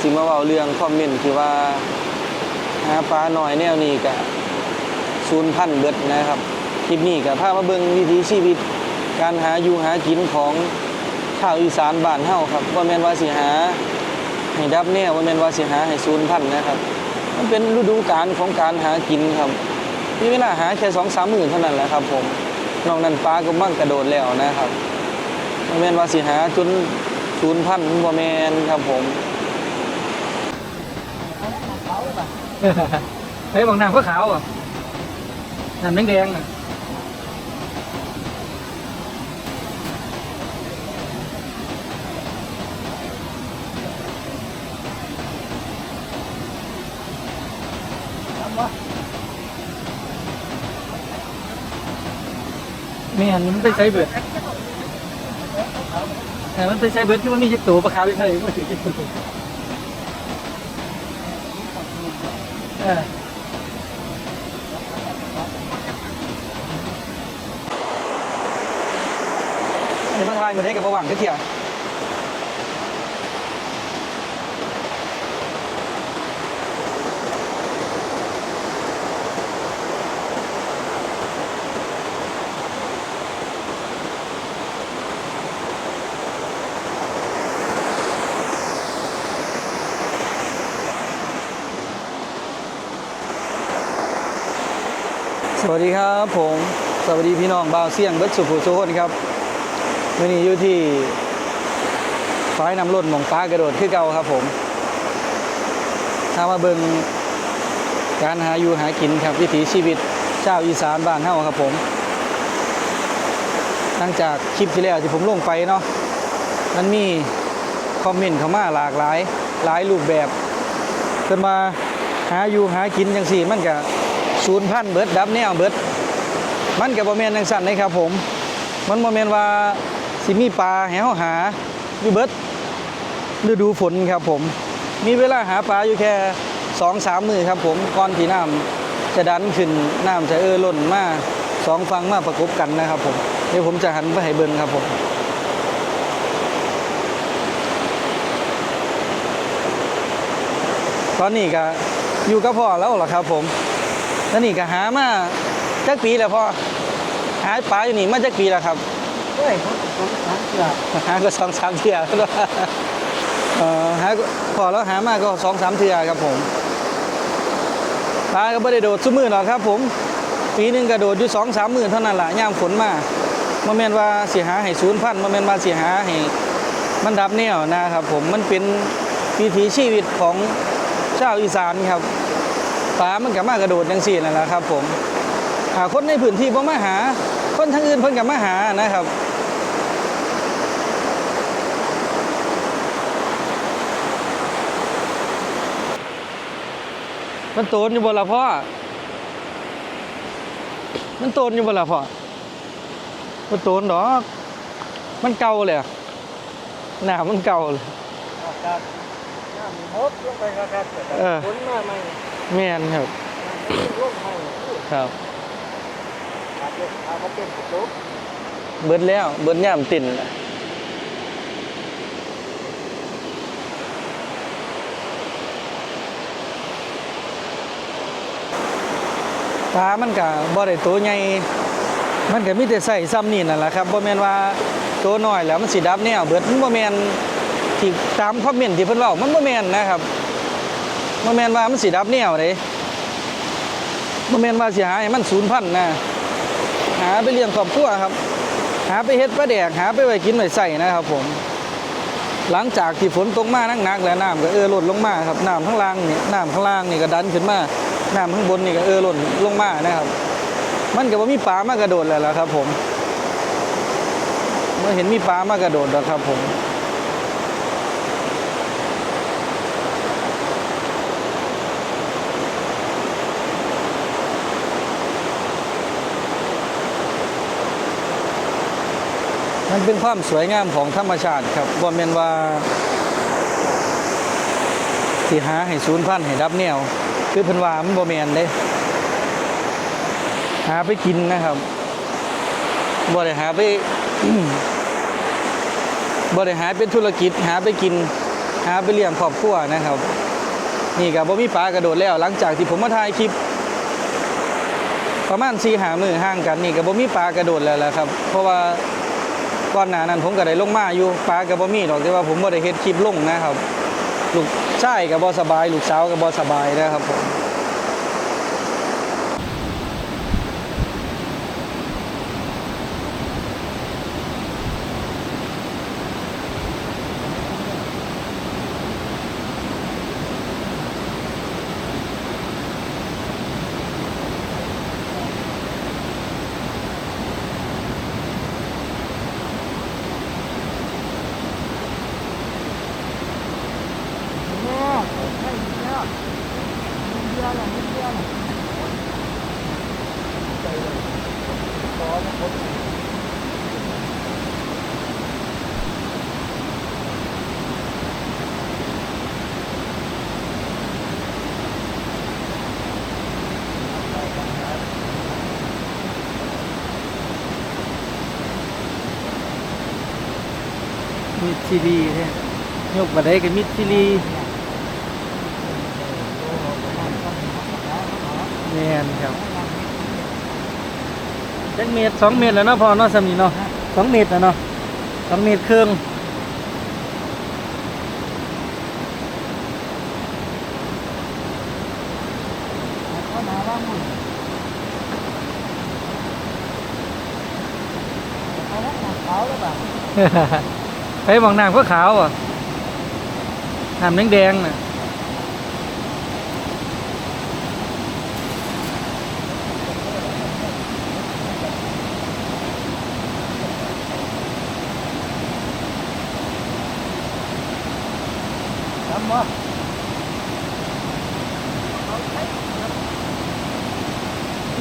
สิมาเว้าเรื่องคอมเมนต์ที่ว่าหาปลาหน่อยแนวนี้ก็ศูนย์พันเบิดนะครับคลิปนี้ก็พาพมาเบิงวิถีชีวิต การหาอยู่หากินของชาวอีสานบ้านเฮาครับบ่าแม่นว่าสิหาให้ดับแน่วบ่แม่นว่าสิหาให้ศูนย์พันนะครับ มันเป็นฤดูกาลของการหากินครับมีเวลาหาแค่2-3มื้อเท่านั้นแหละครับ ผมนอกนั้นปลาก็มั่งกระโดดแล้วนะครับบ่าแม่นว่าสิหาจนศูนย์พันบ่แม่นครับผม เฮ้ยบางน้ำก็ขาวอะน้ำแดงๆอะไม่อันนี้มันเป็นไซเบิร์ดแต่มันเป็นไซเบิร์ดที่มันมีจ็ดตัวปลาขาวอยู่เท่าไหร่มันถึงจ็ดตัว อออันนี้มาทายมาได้กับประวังก็เที่ยว สวัสดีครับผมสวัสดีพี่น้องบ่าวเสี่ยงเบิดสุภูสุคนครับวันนี้อยู่ที่ฝ้ายนำล้นหมองฟ้ากระโดดคือเก่าครับผมถ้ามาเบิงการหาอยู่หากินครับวิถีชีวิตเจ้าอีสานบ้านเฮาครับผมหลังจากคลิปที่แล้วที่ผมลงไปเนาะมันมีคอมเมนต์เข้ามาหลากหลายหลายรูปแบบเพิ่นมาหาอยู่หากินจังสี่มันก็ ศูนย์พันเบิดดับแนวเบิด มันกับบ่แม่นจังสั่นนะครับผม มันบ่แม่นว่าสิมีปลาให้เฮาหาอยู่เบิดฤดูฝนครับผม มีเวลาหาปลาอยู่แค่2-3มื้อครับผมก่อนที่น้ำจะดันขึ้นน้ำจะเอ่อล้นมาสองฝั่งมาประกบกันนะครับผมเดี๋ยวผมจะหันไปให้เบิ่งครับผมตอนนี้ก็อยู่กับพ่อแล้วล่ะครับผม แล้วนี่ก็หามาจักปีแล้วพ่อหาปลาอยู่นี่มาจักปีแล้วครับเฮ้ยเขาเขาเขาเสือหาก็สองสามเทื่อแล้วเอ่อหาก็พอแล้วหามาก็สองสามเทื่อครับผมปลาก็ไม่ได้โดดซุ้มือหรอกครับผมปีหนึงก็โดดอยู่สองสามมือเท่านั้นแหละย่ามฝนมาโมเมนว่าเสียหาให้ศูนย์พันโมเมนว่าเสียหาให้มันดับแนวนะครับผมมันเป็นวิถีชีวิตของชาวอีสานครับ ปลามันกับมากระโดดจังสี่นั่นแหละครับ ผมหาคนในพื้นที่บ่มาหา คนทางอื่นเพิ่นกับมาหานะครับมันโตนอยู่บนละพ่อ มันโตนอยู่บนละพ่อ มันโตนดอก มันเก่าเลยอะหนามันเก่าเลยครับน้ำมดลงไปครับครับเออฝนมาใหม่ แม่นครับน้ำลงใหม่ครับเป็นกระจุกเบิดแล้ว เบิดย่ามติ่นน่ะปลามันก็บ่ได้ตัวใหญ่ มันก็มีแต่ใส่ซ้ำนี่นั่นแหละครับบ่แม่นว่าตัวน้อยแล้วมันสิดับแนวเบิดมันบ่แม่นที่ตามคอมเมนต์ที่เพิ่นเว้ามันบ่แม่นนะครับ บ่แมนว่ามันสิดับแนวเด้บ่แมนว่าสิหาให้มัน0,000นนะหาไปเลี้ยงครอบครัวครับ หาไปเฮ็ดปลาแดกหาไปไว้กินไว้ใส่นะครับผม หลังจากที่ฝนตกมานักหนักแล้วน้ำก็เออหล่นลงมาครับน้ำข้างล่างนี่น้ำข้างล่างนี่ก็ดันขึ้นมาน้ำข้างบนนี่ก็เออหล่นลงมานะครับ มันก็บ่มีปลามากระโดดแล้วล่ะครับ ผมเมื่อเห็นมีปลามากระโดดแล้วครับผม มันเป็นความสวยงามของธรรมชาติครับบ่แม่นว่าที่หาให้ศูนย์พันให้ดับแนว คือเพิ่นว่ามันบ่แม่นเด้ หาไปกินนะครับบ่ได้หาไปบ่ได้หาเป็นธุรกิจ หาไปกิน หาไปเลี้ยงครอบครัวนะครับ นี่ก็บ่มีปลากระโดดแล้ว หลังจากที่ผมมาถ่ายคลิป ประมาณ4ีหามือห่างกันนี่ก็บ่มีปลากระโดดแล้วแหละครับ เพราะว่า ก่อนหน้านั้นผมก็ได้ลงมาอยู่ป้ากับบอมีหรอกแต่ว่าผมบ่ได้เฮ็ดคลิปลงนะครับ ลูกชายกับบอสบาย ลูกสาวกับบอสบายนะครับผม มิดซีรีเนี่ยยกมาได้กับมิดซีรีแมนครับจักเมตรสองเมตรแล้วเนาะพอเนาะสำนีเนาะสองเมตรแล้วเนาะสองเมตรครึ่งไปมองน้ำก็ขาวอะน้ำแดง ๆน่ะ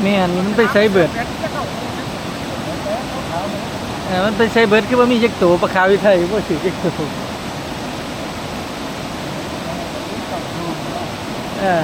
แม่นมันไปใช้เบิดเออ มันไปใช้เบิร์ดคือว่ามีจักตัวปลาขาวอยู่ไทยบ่าถือจักตัวเออ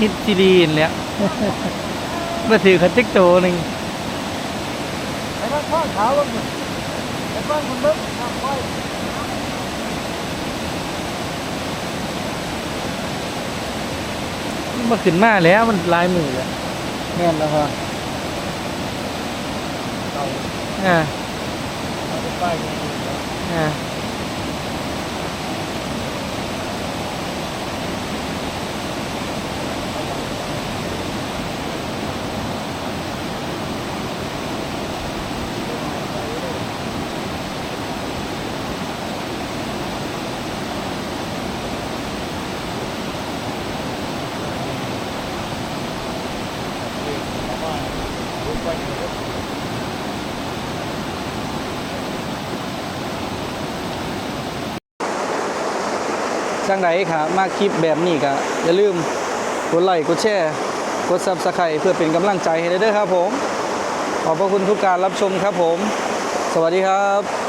มิดซีรีนแหล้วมาถือขันจักตัวหนึ่งไอ้บ้านข้อขาวมันไอ้บ้านคุณเบิ้งน้ำค่อยมาขึ้นมาแล้วมันลายมือแล้วแม่นแล้วฮะอ่าอ่า จังไดค่ะมาคลิปแบบนี้ก็อย่าลืมกดไลค์กดแชร์กดซับสไครต์เพื่อเป็นกำลังใจให้เด้อครับผม ขอบพระคุณทุกการรับชมครับผม สวัสดีครับ